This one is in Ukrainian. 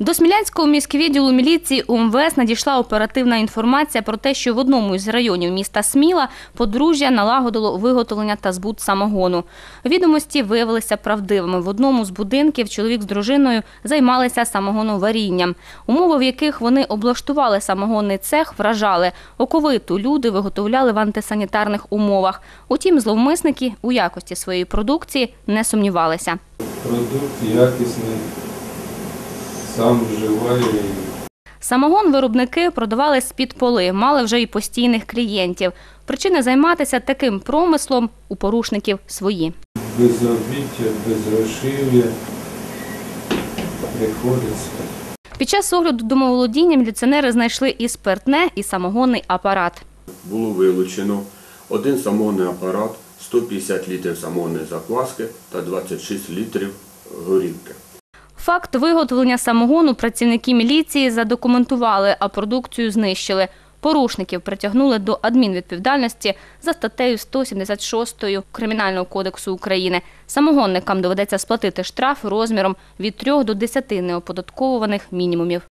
До Смілянського міськвідділу міліції УМВС надійшла оперативна інформація про те, що в одному із районів міста Сміла подружжя налагодило виготовлення та збут самогону. Відомості виявилися правдивими. В одному з будинків чоловік з дружиною займалися самогоноварінням. Умови, в яких вони облаштували самогонний цех, вражали. Оковиту люди виготовляли в антисанітарних умовах. Утім, зловмисники у якості своєї продукції не сумнівалися. Продукт якісний, сам вживаю. Самогон виробники продавали з-під поли, мали вже й постійних клієнтів. Причини займатися таким промислом у порушників свої. Безробіття, безгрошів'я. Приходиться. Під час огляду домоволодіння міліціонери знайшли і спиртне, і самогонний апарат. було вилучено один самогонний апарат, 150 літрів самогонної закваски та 26 літрів горілки. Факт виготовлення самогону працівники міліції задокументували, а продукцію знищили. Порушників притягнули до адмінвідповідальності за статтею 176 Кримінального кодексу України. Самогонникам доведеться сплатити штраф розміром від 3 до 10 неоподатковуваних мінімумів.